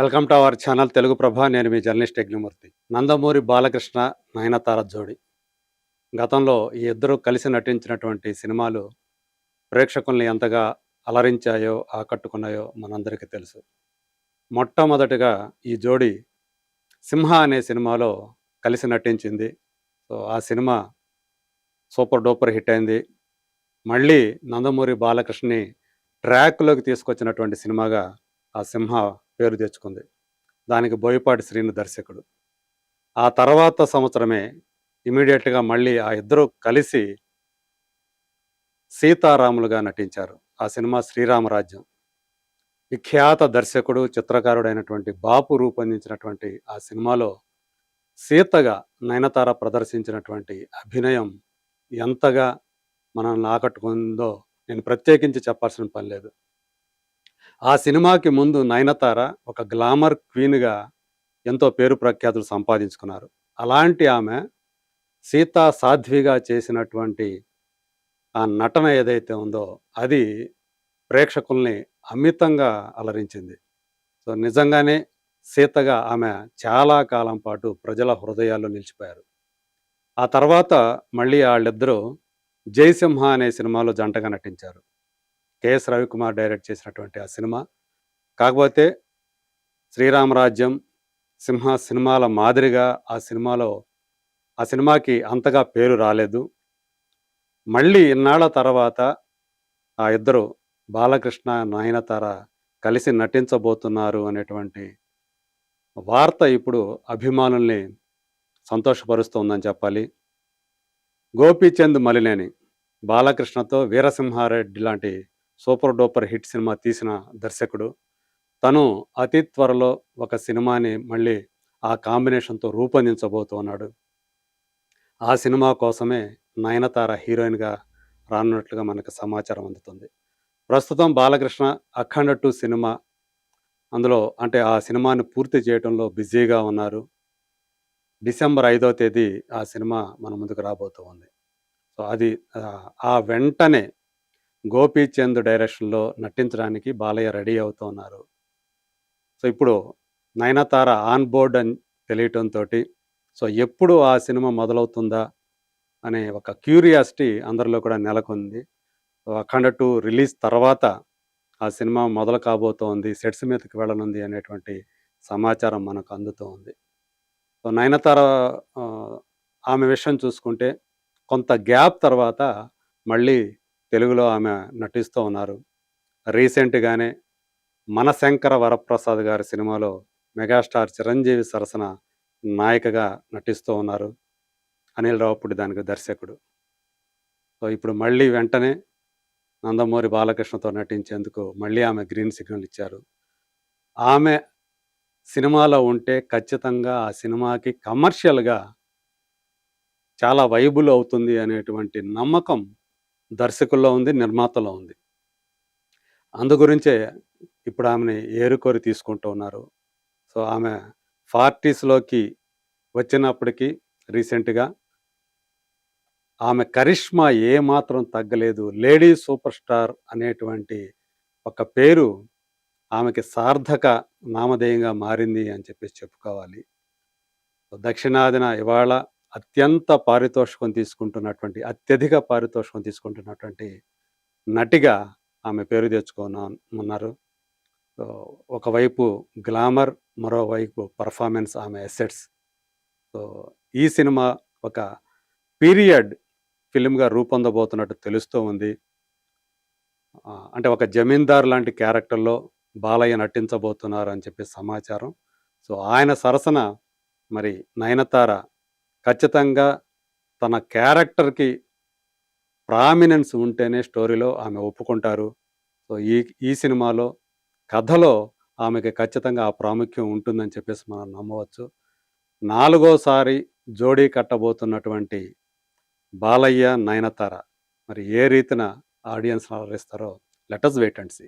Welcome to our channel Telugu Prabha. నేను మీ journalist Yagnamurthy. Nandamuri Balakrishna Nayanthara జోడి. గతంలో ఈ ఇద్దరు కలిసి నటించినటువంటి సినిమాలు ప్రేక్షకుల్ని ఎంతగా అలరించాయో ఆకట్టుకున్నాయో మనందరికీ తెలుసు. మొట్టమొదటిగా ఈ జోడి సింహ అనే సినిమాలో కలిసి నటించింది. సో ఆ సినిమా సూపర్ డూపర్ హిట్ అయింది. మళ్ళీ నందమూరి బాలకృష్ణని ట్రాక్లోకి తీసుకొచ్చినటువంటి సినిమాగా ఆ సింహ పేరు తెచ్చుకుంది. దానికి బోయపాటి శ్రీను దర్శకుడు. ఆ తర్వాత సంవత్సరమే ఇమీడియట్గా మళ్ళీ ఆ ఇద్దరు కలిసి సీతారాములుగా నటించారు. ఆ సినిమా శ్రీరామరాజ్యం విఖ్యాత దర్శకుడు చిత్రకారుడైనటువంటి బాపు రూపొందించినటువంటి ఆ సినిమాలో సీతగా నయనతార ప్రదర్శించినటువంటి అభినయం ఎంతగా మనల్ని ఆకట్టుకుందో నేను ప్రత్యేకించి చెప్పాల్సిన పని లేదు. ఆ సినిమాకి ముందు నయనతార ఒక గ్లామర్ క్వీన్గా ఎంతో పేరు ప్రఖ్యాతులు సంపాదించుకున్నారు. అలాంటి ఆమె సీతా సాధ్విగా చేసినటువంటి ఆ నటన ఏదైతే ఉందో అది ప్రేక్షకుల్ని అమితంగా అలరించింది. సో నిజంగానే సీతగా ఆమె చాలా కాలం పాటు ప్రజల హృదయాల్లో నిలిచిపోయారు. ఆ తర్వాత మళ్ళీ వాళ్ళిద్దరూ జయసింహ అనే సినిమాలో జంటగా నటించారు. కెఎస్ రవికుమార్ డైరెక్ట్ చేసినటువంటి ఆ సినిమా. కాకపోతే శ్రీరామరాజ్యం సింహ సినిమాల మాదిరిగా ఆ సినిమాలో ఆ సినిమాకి అంతగా పేరు రాలేదు. మళ్ళీ ఇన్నాళ్ళ తర్వాత ఆ ఇద్దరు బాలకృష్ణ నాయనతార కలిసి నటించబోతున్నారు అనేటువంటి వార్త ఇప్పుడు అభిమానుల్ని సంతోషపరుస్తోందని చెప్పాలి. గోపీచంద్ మలినేని బాలకృష్ణతో వీరసింహారెడ్డి లాంటి సూపర్ డూపర్ హిట్ సినిమా తీసిన దర్శకుడు. తను అతి త్వరలో ఒక సినిమాని మళ్ళీ ఆ కాంబినేషన్తో రూపొందించబోతున్నాడు. ఆ సినిమా కోసమే నయనతార హీరోయిన్గా రానున్నట్లుగా మనకు సమాచారం అందుతుంది. ప్రస్తుతం బాలకృష్ణ అఖండ టూ సినిమా అందులో అంటే ఆ సినిమాని పూర్తి చేయడంలో బిజీగా ఉన్నారు. డిసెంబర్ ఐదో తేదీ ఆ సినిమా మన ముందుకు రాబోతూ ఉంది సో అది ఆ, ఆ వెంటనే గోపీచంద్ డైరెక్షన్లో నటించడానికి బాలయ్య రెడీ అవుతున్నారు. సో ఇప్పుడు నయనతార ఆన్ బోర్డ్ అని తెలియటంతో సో ఎప్పుడు ఆ సినిమా మొదలవుతుందా అనే ఒక క్యూరియాసిటీ అందరిలో కూడా నెలకొంది. అఖండ టూ రిలీజ్ తర్వాత ఆ సినిమా మొదలు కాబోతోంది సెట్స్ మీదకి వెళ్ళనుంది అనేటువంటి సమాచారం మనకు అందుతోంది సో నయనతార ఆమె విషయం చూసుకుంటే కొంత గ్యాప్ తర్వాత మళ్ళీ తెలుగులో ఆమె నటిస్తూ ఉన్నారు. రీసెంట్గానే మనశంకర వరప్రసాద్ గారి సినిమాలో మెగాస్టార్ చిరంజీవి సరసన నాయికగా నటిస్తూ ఉన్నారు. అనిల్ రావుపూడి దానికి దర్శకుడు. సో ఇప్పుడు మళ్ళీ వెంటనే నందమూరి బాలకృష్ణతో నటించేందుకు మళ్ళీ ఆమె గ్రీన్ సిగ్నల్ ఇచ్చారు. ఆమె సినిమాలో ఉంటే ఖచ్చితంగా ఆ సినిమాకి కమర్షియల్గా చాలా వైబుల్ అవుతుంది అనేటువంటి నమ్మకం దర్శకుల్లో ఉంది నిర్మాతలో ఉంది. అందుగురించే ఇప్పుడు ఆమెని ఏరుకోరి తీసుకుంటూ ఉన్నారు. సో ఆమె ఫార్టీస్లోకి వచ్చినప్పటికీ రీసెంట్గా ఆమె కరిష్మా ఏమాత్రం తగ్గలేదు. లేడీ సూపర్ స్టార్ అనేటువంటి ఒక పేరు ఆమెకి సార్థక నామధేయంగా మారింది అని చెప్పేసి చెప్పుకోవాలి. దక్షిణాదిన ఇవాళ అత్యంత పారితోషికం తీసుకుంటున్నటువంటి అత్యధిక పారితోషికం తీసుకుంటున్నటువంటి నటిగా ఆమె పేరు తెచ్చుకున్నారు ఒకవైపు గ్లామర్ మరోవైపు పర్ఫార్మెన్స్ ఆమె ఎసెట్స్ సో ఈ సినిమా ఒక పీరియడ్ ఫిలింగా రూపొందబోతున్నట్టు తెలుస్తూ ఉంది. అంటే ఒక జమీందార్ లాంటి క్యారెక్టర్లో బాలయ్య నటించబోతున్నారు అని చెప్పి సమాచారం. సో ఆయన సరసన మరి నయనతార ఖచ్చితంగా తన క్యారెక్టర్కి ప్రామినెన్స్ ఉంటేనే స్టోరీలో ఆమె ఒప్పుకుంటారు. సో ఈ ఈ సినిమాలో కథలో ఆమెకి ఖచ్చితంగా ఆ ప్రాముఖ్యం ఉంటుందని చెప్పేసి మనం నమ్మవచ్చు. నాలుగోసారి జోడీ కట్టబోతున్నటువంటి బాలయ్య నయనతార మరి ఏ రీతిన ఆడియన్స్ అలరిస్తారో లెటస్ వెయిట్ అండ్ సీ.